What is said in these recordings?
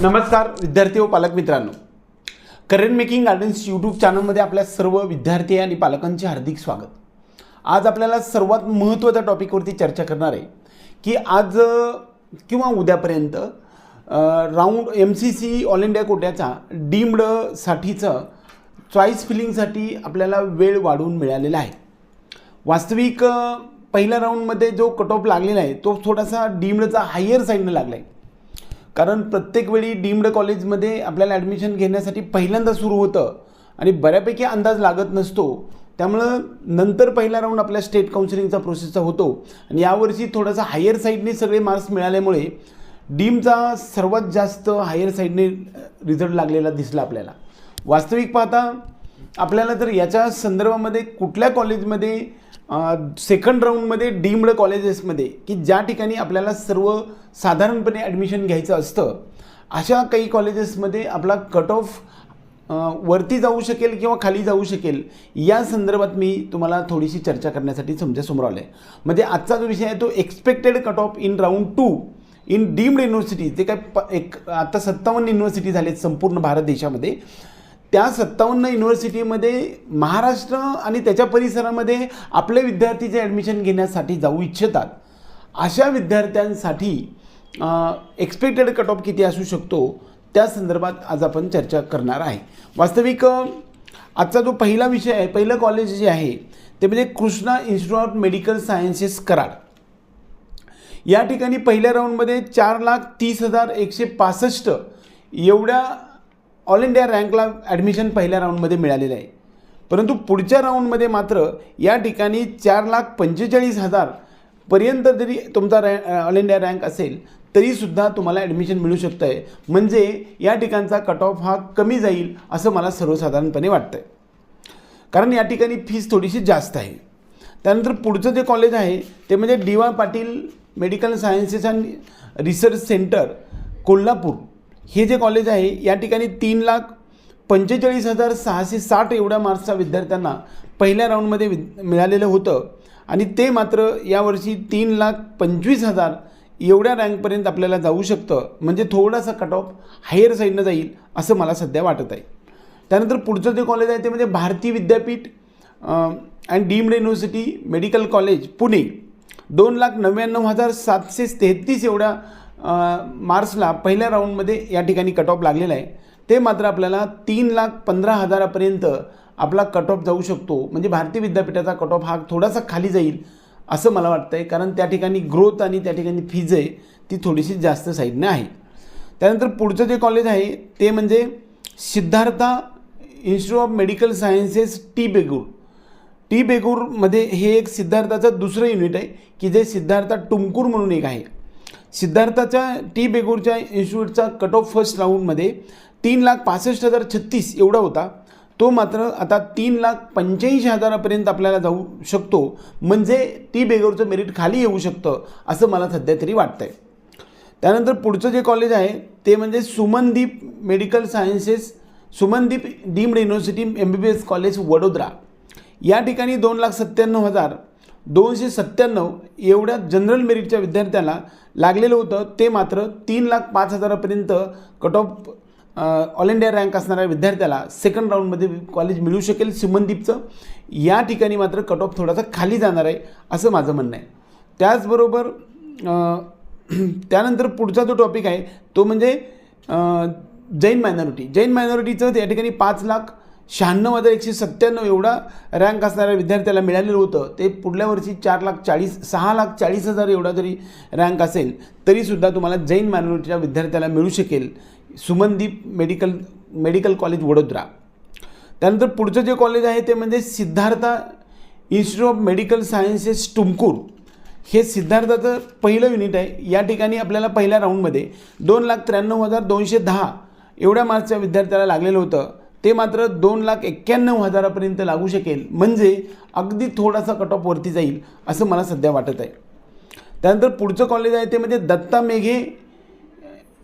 नमस्कार विद्यार्थी व पालक मित्रांनो. करिअर मेकिंग गार्डन्स यूट्यूब चॅनलमध्ये आपल्या सर्व विद्यार्थी आणि पालकांचे हार्दिक स्वागत. आज आपल्याला सर्वात महत्त्वाच्या टॉपिकवरती चर्चा करणार आहे की आज किंवा उद्यापर्यंत round M C C all India कोट्याचा डीम्डसाठीचं चॉईस फिलिंगसाठी आपल्याला वेळ वाढवून मिळालेला आहे. वास्तविक पहिल्या राऊंडमध्ये जो कट ऑफ लागलेला आहे तो थोडासा डीम्डचा हायर साईडनं लागला आहे कारण प्रत्येक वेळी डीम्ड कॉलेजमध्ये आपल्याला ॲडमिशन घेण्यासाठी पहिल्यांदा सुरू होतं आणि बऱ्यापैकी अंदाज लागत नसतो. त्यामुळं नंतर पहिला राऊंड आपल्या स्टेट काउन्सिलिंगचा प्रोसेसचा होतो. आणि यावर्षी थोडासा हायर साईडने सगळे मार्क्स मिळाल्यामुळे डीमचा सर्वात जास्त हायर साईडने रिझल्ट लागलेला दिसला आपल्याला. वास्तविक पाहता आपल्याला तर याच्या संदर्भामध्ये कुठल्या कॉलेजमध्ये सेकंड राऊंडमध्ये डीम्ड कॉलेजेसमध्ये की ज्या ठिकाणी आपल्याला सर्व साधारणपणे ॲडमिशन घ्यायचं असतं अशा काही कॉलेजेसमध्ये आपला कट ऑफ वरती जाऊ शकेल किंवा खाली जाऊ शकेल या संदर्भात मी तुम्हाला थोडीशी चर्चा करण्यासाठी तुमच्यासमोर आलो आहे म्हणजे आजचा जो विषय आहे तो expected cut off in round two in deemed university जे काय प एक आता सत्तावन्न युनिव्हर्सिटी झालेत संपूर्ण भारत देशामध्ये त्या सत्तावन्न युनिव्हर्सिटीमध्ये महाराष्ट्र आणि त्याच्या परिसरामध्ये आपले विद्यार्थी जे ॲडमिशन घेण्यासाठी जाऊ इच्छितात. अशा विद्यार्थ्यांसाठी एक्सपेक्टेड कट ऑफ किती असू शकतो? त्या संदर्भात आज आपण चर्चा करणार आहे. वास्तविक आजचा जो पहिला विषय आहे पहिलं कॉलेज जे आहे ते म्हणजे Krishna institute of medical sciences Karad. या ठिकाणी पहिल्या राऊंडमध्ये चार लाख तीस हजार एकशे पासष्ट एवढ्या ऑल इंडिया रँकला ॲडमिशन पहिल्या राऊंडमध्ये मिळालेलं आहे. परंतु पुढच्या राऊंडमध्ये मात्र या ठिकाणी चार लाख पंचेचाळीस हजार पर्यंत जरी तुमचा रॅ ऑल इंडिया रँक असेल तरीसुद्धा तुम्हाला ॲडमिशन मिळू शकतं आहे म्हणजे या ठिकाणचा कट ऑफ हा कमी जाईल असं मला सर्वसाधारणपणे वाटतं आहे कारण या ठिकाणी फीस थोडीशी जास्त आहे. त्यानंतर पुढचं जे कॉलेज आहे ते म्हणजे D Y Patil medical sciences and research centre Kolhapur. हे जे कॉलेज आहे या ठिकाणी तीन लाख पंचेचाळीस हजार सहाशे साठ एवढ्या मार्क्सच्या विद्यार्थ्यांना पहिल्या राऊंडमध्ये विद मिळालेलं होतं. आणि ते मात्र यावर्षी तीन लाख पंचवीस हजार एवढ्या रँकपर्यंत आपल्याला जाऊ शकतं. म्हणजे थोडासा कट ऑफ हायर साईडनं जाईल असं मला सध्या वाटत आहे. त्यानंतर पुढचं जे कॉलेज आहे ते म्हणजे Bharati Vidyapeeth and deemed university medical college Pune. दोन लाख नव्याण्णव हजार सातशे तेहतीस एवढ्या मार्क्सला पहिल्या राऊंडमध्ये या ठिकाणी कट ऑफ लागलेला आहे. ते मात्र आपल्याला तीन लाख पंधरा हजारापर्यंत आपला कट ऑफ जाऊ शकतो. म्हणजे भारतीय विद्यापीठाचा कट ऑफ हा थोडासा खाली जाईल असं मला वाटतं आहे कारण त्या ठिकाणी ग्रोथ आणि त्या ठिकाणी फीज आहे ती थोडीशी जास्त साईडने आहे. त्यानंतर पुढचं जे कॉलेज आहे ते म्हणजे Siddhartha institute of medical sciences T Begur. T बेगूरमध्ये हे एक सिद्धार्थाचं दुसरं युनिट आहे की जे सिद्धार्था टुमकूर म्हणून एक आहे. सिद्धार्थाच्या टी बेगूरच्या इन्स्टिट्यूटचा कट ऑफ फर्स्ट राऊंडमध्ये तीन लाख पासष्ट हजार छत्तीस एवढा होता. तो मात्र आता तीन लाख पंच्याऐंशी हजारापर्यंत आपल्याला जाऊ शकतो. म्हणजे टी बेगूरचं मेरिट खाली येऊ शकतं असं मला सध्या तरी वाटतं आहे त्यानंतर पुढचं जे कॉलेज आहे ते म्हणजे Sumandeep medical sciences Sumandeep deemed university M B B S college Vadodara. या ठिकाणी दोन लाख सत्त्याण्णव हजार दोनशे सत्त्याण्णव एवढ्या जनरल मेरिटच्या विद्यार्थ्याला लागलेलं होतं. ते मात्र तीन लाख पाच हजारापर्यंत cut off all India rank असणाऱ्या विद्यार्थ्याला सेकंड राऊंडमध्ये कॉलेज मिळू शकेल सुमनदीपचं. या ठिकाणी मात्र कट ऑफ थोडासा खाली जाणार आहे असं माझं म्हणणं आहे. त्याचबरोबर त्यानंतर पुढचा जो टॉपिक आहे तो म्हणजे जैन मायनॉरिटी जैन मायनॉरिटीचं या ठिकाणी पाच लाख शहाण्णव हजार एकशे सत्त्याण्णव एवढा रँक असणाऱ्या विद्यार्थ्याला मिळालेलं होतं. ते पुढल्या वर्षी चार लाख चाळीस सहा लाख चाळीस हजार एवढा जरी रँक असेल तरीसुद्धा तुम्हाला जैन मायनॉरिटीच्या विद्यार्थ्याला मिळू शकेल. Sumandeep medical medical college Vadodara. त्यानंतर पुढचं जे कॉलेज आहे ते म्हणजे Siddhartha institute of medical sciences Tumkur हे सिद्धार्थाचं पहिलं युनिट आहे. या ठिकाणी आपल्याला पहिल्या राऊंडमध्ये दोन लाख त्र्याण्णव हजार दोनशे दहा एवढ्या मार्क्सच्या विद्यार्थ्याला लागलेलं होतं. ते मात्र दोन लाख एक्क्याण्णव हजारापर्यंत लागू शकेल. म्हणजे अगदी थोडासा कट ऑफ वरती जाईल असं मला सध्या वाटत आहे. त्यानंतर पुढचं कॉलेज आहे ते म्हणजे Datta Meghe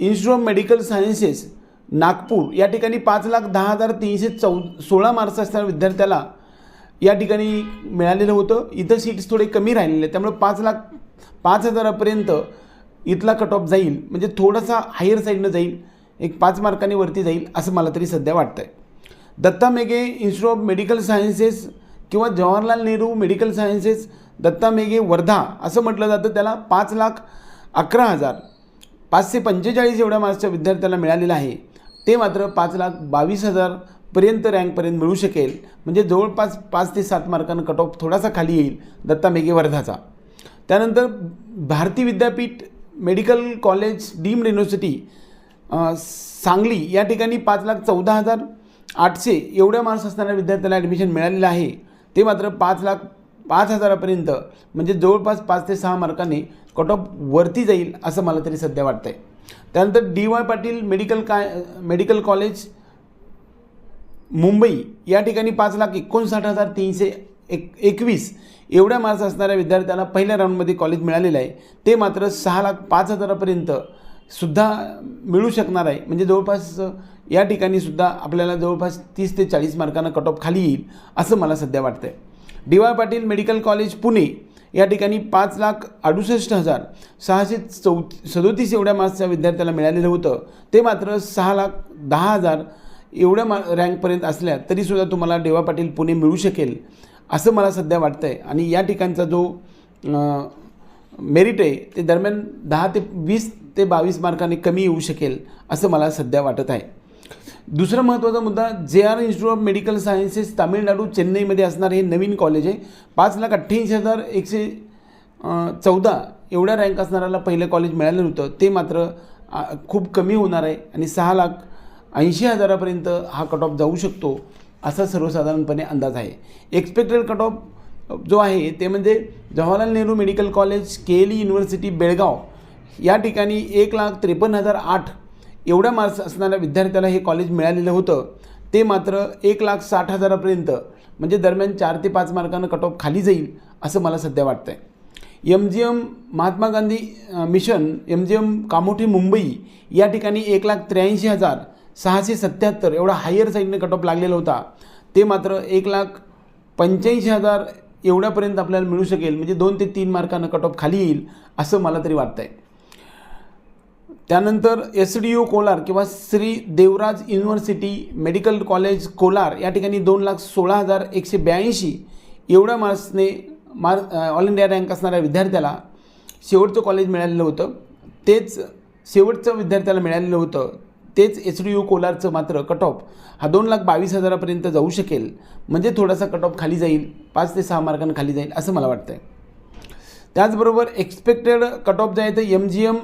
institute of medical sciences Nagpur. या ठिकाणी पाच लाख दहा हजार तीनशे चौ सोळा मार्क्स असणाऱ्या विद्यार्थ्याला या ठिकाणी मिळालेलं होतं. इथं सीट्स थोडे कमी राहिलेले त्यामुळे पाच लाख पाच हजारापर्यंत इथला कट ऑफ जाईल. म्हणजे थोडासा हायर साईडनं जाईल. एक पाच मार्कांनी वरती जाईल असं मला तरी सध्या वाटतं आहे Datta Meghe institute of medical sciences किंवा जवाहरलाल नेहरू मेडिकल सायन्सेस दत्ता मेघे वर्धा असं म्हटलं जातं. त्याला पाच लाख अकरा हजार पाचशे पंचेचाळीस एवढ्या मार्क्सच्या विद्यार्थ्याला मिळालेलं आहे. ते मात्र पाच लाख बावीस हजारपर्यंत रँकपर्यंत मिळू शकेल. म्हणजे जवळपास पाच ते सात मार्कांना कट ऑफ थोडासा खाली येईल दत्ता मेघे वर्धाचा. त्यानंतर Bharati Vidyapeeth medical college deemed university Sangli या ठिकाणी पाच लाख चौदा हजार आठशे एवढ्या मार्क्स असणाऱ्या विद्यार्थ्याला ॲडमिशन मिळालेलं आहे. ते मात्र पाच लाख पाच हजारापर्यंत म्हणजे जवळपास पाच ते सहा मार्काने कट ऑफ वरती जाईल असं मला तरी सध्या वाटतं आहे त्यानंतर डी वाय पाटील मेडिकल काय मेडिकल कॉलेज मुंबई या ठिकाणी पाच लाख एकोणसाठ हजार तीनशे एक एकवीस एवढ्या मार्क्स असणाऱ्या विद्यार्थ्याला पहिल्या राऊंडमध्ये कॉलेज मिळालेलं आहे. ते मात्र सहा लाख पाच हजारापर्यंत सुद्धा मिळू शकणार आहे. म्हणजे जवळपास या ठिकाणी सुद्धा आपल्याला जवळपास तीस ते चाळीस मार्कांना कट ऑफ खाली येईल असं मला सध्या वाटतं आहे D Y Patil medical college Pune या ठिकाणी पाच लाख अडुसष्ट हजार सहाशे चौ सदोतीस एवढ्या मार्क्सच्या विद्यार्थ्याला मिळालेलं होतं. ते मात्र सहा लाख दहा हजार एवढ्या मा रँकपर्यंत असल्या तरीसुद्धा तुम्हाला डेवा पाटील पुणे मिळू शकेल असं मला सध्या वाटतं आहे आणि या ठिकाणचा जो मेरिट आहे ते दरम्यान दहा ते वीस ते बावीस मार्कांनी कमी येऊ शकेल असं मला सध्या वाटत आहे. दुसरा महत्त्वाचा मुद्दा जे R institute of medical sciences Tamil Nadu चेन्नईमध्ये असणारे हे नवीन कॉलेज आहे. पाच लाख अठ्ठ्याऐंशी हजार एकशे चौदा एवढ्या रँक असणाऱ्याला पहिलं कॉलेज मिळालेलं होतं ते मात्र खूप कमी होणार आहे आणि सहा लाख ऐंशी हजारापर्यंत हा कट ऑफ जाऊ शकतो असा सर्वसाधारणपणे अंदाज आहे. एक्सपेक्टेड कट ऑफ जो आहे ते म्हणजे Jawaharlal Nehru medical college K L E university Belgaum या ठिकाणी एक लाख त्रेपन्न हजार आठ एवढ्या मार्क्स असणाऱ्या विद्यार्थ्याला हे कॉलेज मिळालेलं होतं. ते मात्र एक लाख साठ हजारापर्यंत म्हणजे दरम्यान चार ते पाच मार्कानं कट ऑफ खाली जाईल असं मला सध्या वाटतं आहे M G M Mahatma Gandhi mission M G M Kamothe Mumbai या ठिकाणी एक लाख त्र्याऐंशी हजार सहाशे सत्याहत्तर एवढा हायर साईडने कट ऑफ लागलेला होता. ते मात्र एक लाख पंच्याऐंशी हजार एवढ्यापर्यंत आपल्याला मिळू शकेल म्हणजे दोन ते तीन मार्कानं कट ऑफ खाली येईल असं मला तरी वाटतं आहे त्यानंतर एस डी यू कोलार किंवा Shri Devaraj university medical college Kolar या ठिकाणी दोन लाख सोळा हजार एकशे ब्याऐंशी एवढ्या मार्क्सने मार्क ऑल इंडिया रँक असणाऱ्या विद्यार्थ्याला शेवटचं कॉलेज मिळालेलं होतं. तेच शेवटचं विद्यार्थ्याला मिळालेलं होतं. तेच एच डी यू कोलारचं मात्र कट ऑफ हा दोन लाख बावीस हजारापर्यंत जाऊ शकेल. म्हणजे थोडासा कट ऑफ खाली जाईल. पाच ते सहा मार्कांना खाली जाईल असं मला वाटतं आहे त्याचबरोबर एक्सपेक्टेड कट ऑफ जे आहे ते एम जी एम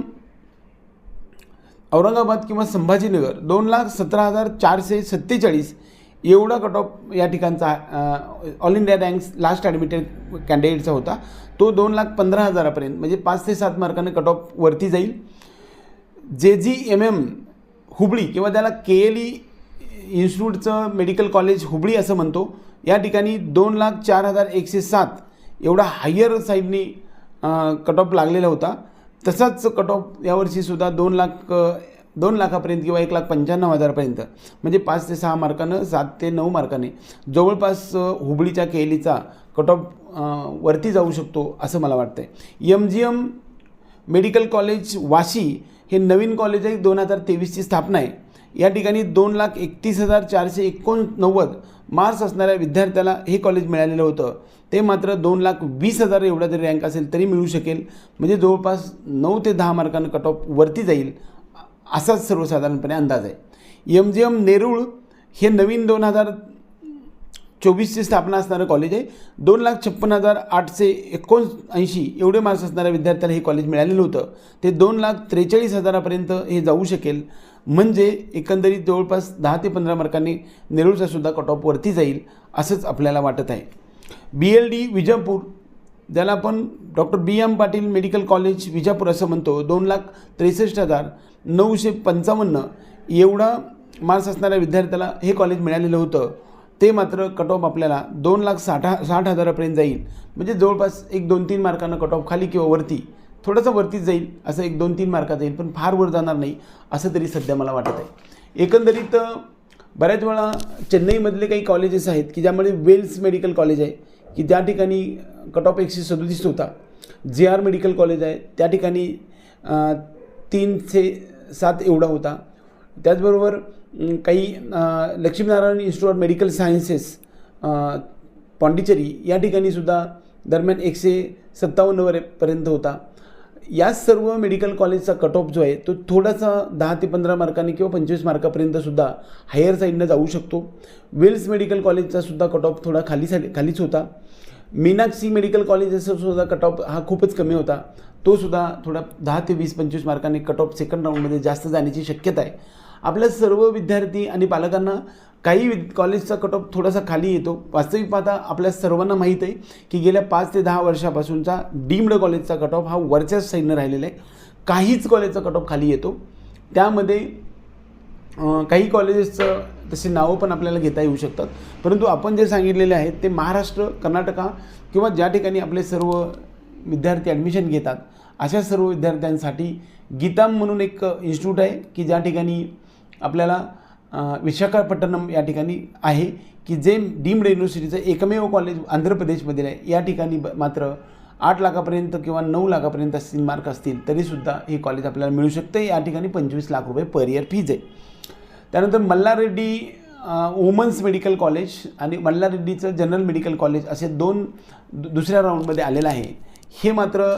औरंगाबाद किंवा संभाजीनगर दोन लाख सतरा हजार चारशे सत्तेचाळीस एवढा कट ऑफ या ठिकाणचा all India ranks last admitted कॅन्डिडेटचा होता. तो दोन लाख पंधरा हजारापर्यंत म्हणजे पाच ते सात मार्काने कट ऑफ वरती जाईल. जे जी एम एम हुबळी किंवा त्याला के एल ई इन्स्टिट्यूटचं मेडिकल कॉलेज हुबळी असं म्हणतो या ठिकाणी दोन लाख चार हजार एकशे सात एवढा हायर साईडनी कट ऑफ लागलेला होता. तसाच कट ऑफ यावर्षीसुद्धा दोन लाख दोन लाखापर्यंत किंवा एक लाख पंच्याण्णव हजारपर्यंत. म्हणजे पाच ते सहा मार्कानं सात ते नऊ मार्काने. जवळपास हुबळीच्या केलीचा कट ऑफ वरती जाऊ शकतो असं मला वाटतं आहे M G M medical college Vashi हे नवीन कॉलेज आहे दोन हजार तेवीसची स्थापना आहे. या ठिकाणी दोन लाख एकतीस हजार चारशे एकोणनव्वद मार्क्स असणाऱ्या विद्यार्थ्याला हे कॉलेज मिळालेलं होतं. ते मात्र दोन लाख वीस हजार एवढा जरी रँक असेल तरी मिळू शकेल. म्हणजे जवळपास नऊ ते दहा मार्कांना कट ऑफ वरती जाईल असाच सर्वसाधारणपणे अंदाज आहे. एम जी एम नेरूळ हे नवीन दोन हजार चोवीसची स्थापना असणारं कॉलेज आहे. दोन लाख छप्पन हजार आठशे एकोणऐंशी एवढे मार्क्स असणाऱ्या विद्यार्थ्याला हे कॉलेज मिळालेलं होतं. ते दोन लाख त्रेचाळीस हजारापर्यंत हे जाऊ शकेल. म्हणजे एकंदरीत जवळपास दहा ते पंधरा मार्कांनी नेरूळचा सुद्धा कट ऑफ वरती जाईल असंच आपल्याला वाटत आहे. बी एल डी विजापूर ज्याला आपण doctor B M Patil medical college Bijapur असं म्हणतो दोन लाख त्रेसष्ट हजार नऊशे पंचावन्न एवढा मार्क्स असणाऱ्या विद्यार्थ्याला हे कॉलेज मिळालेलं होतं. ते मात्र कट ऑफ आपल्याला दोन लाख साठ साठ हजारापर्यंत जाईल. म्हणजे जवळपास एक दोन तीन मार्कांना कट ऑफ खाली किंवा वरती. थोडंसं वरतीच जाईल असं एक दोन तीन मार्कात जाईल पण फार वर जाणार नाही असं तरी सध्या मला वाटत आहे. एकंदरीत बऱ्याच वेळा चेन्नईमधले काही कॉलेजेस आहेत की ज्यामध्ये वेल्स मेडिकल कॉलेज आहे की त्या ठिकाणी कट ऑफ एकशे सदोतीस होता. जे आर मेडिकल कॉलेज आहे त्या ठिकाणी अ, तीनशे सात एवढा होता. त्याचबरोबर काही Lakshminarayan institute of medical sciences Pondicherry या ठिकाणीसुद्धा दरम्यान एकशे सत्तावन्नवरपर्यंत होता. या सर्व मेडिकल कॉलेजचा कट ऑफ जो आहे तो थोडासा दहा ते पंधरा मार्कांनी किंवा पंचवीस मार्कापर्यंत सुद्धा हायर साईडनं जाऊ शकतो. वेल्स मेडिकल कॉलेजचा सुद्धा कट ऑफ थोडा खाली खालीच होता. मीनाक्षी मेडिकल कॉलेजचा सुद्धा कट ऑफ हा खूपच कमी होता. तो सुद्धा थोडा दहा ते वीस पंचवीस मार्कांनी कट ऑफ सेकंड राऊंडमध्ये जास्त जाण्याची शक्यता आहे. आपल्या सर्व विद्यार्थी आणि पालकांना काही विद कॉलेजचा कट ऑफ थोडासा खाली येतो. वास्तविक पाहता आपल्या सर्वांना माहीत आहे की गेल्या पाच ते दहा वर्षापासूनचा डीम्ड कॉलेजचा कट ऑफ हा वरच्याच साईडनं राहिलेला आहे. काहीच कॉलेजचा कट ऑफ खाली येतो. त्यामध्ये काही कॉलेजेसचं तशी नावं पण आपल्याला घेता येऊ शकतात. परंतु आपण जे सांगितलेले आहेत ते महाराष्ट्र कर्नाटका किंवा ज्या ठिकाणी आपले सर्व विद्यार्थी ॲडमिशन घेतात अशा सर्व विद्यार्थ्यांसाठी गीताम म्हणून एक इन्स्टिट्यूट आहे की ज्या ठिकाणी आपल्याला विशाखापट्टणम या ठिकाणी आहे की जे डीम्ड युनिव्हर्सिटीचं एकमेव कॉलेज आंध्र प्रदेशमधील आहे. या ठिकाणी ब मात्र आठ लाखापर्यंत किंवा नऊ लाखापर्यंत असतील मार्क असतील तरीसुद्धा हे कॉलेज आपल्याला मिळू शकते. या ठिकाणी पंचवीस लाख रुपये पर इयर फीज आहे. त्यानंतर मल्लारेड्डी वुमन्स मेडिकल कॉलेज आणि मल्लारेड्डीचं जनरल मेडिकल कॉलेज असे दोन दु दुसऱ्या राऊंडमध्ये आलेलं आहे. हे मात्र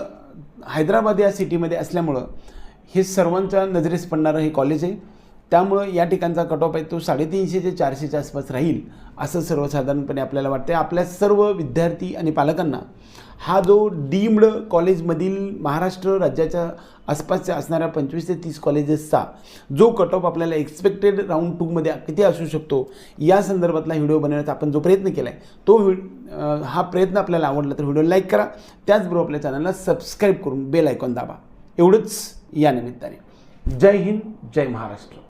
हैदराबाद या सिटीमध्ये असल्यामुळं हे सर्वांच्या नजरेस पडणारं हे कॉलेज आहे. त्यामुळं या ठिकाणचा कट ऑफ आहे. तो साडेतीनशे ते चारशेच्या आसपास राहील असं सर्वसाधारणपणे आपल्याला वाटतं आपल्या सर्व विद्यार्थी आणि पालकांना हा जो डीम्ड कॉलेजमधील महाराष्ट्र राज्याच्या आसपासच्या असणाऱ्या पंचवीस ते तीस कॉलेजेसचा जो कट ऑफ आपल्याला एक्सपेक्टेड राऊंड टूमध्ये किती असू शकतो या संदर्भातला व्हिडिओ बनवण्याचा आपण जो प्रयत्न केला आहे तो व्हिड हा प्रयत्न आपल्याला आवडला तर व्हिडिओ लाईक करा. त्याचबरोबर आपल्या चॅनलला सबस्क्राईब करून बेल आयकॉन दाबा. एवढंच या निमित्ताने. जय हिंद जय महाराष्ट्र.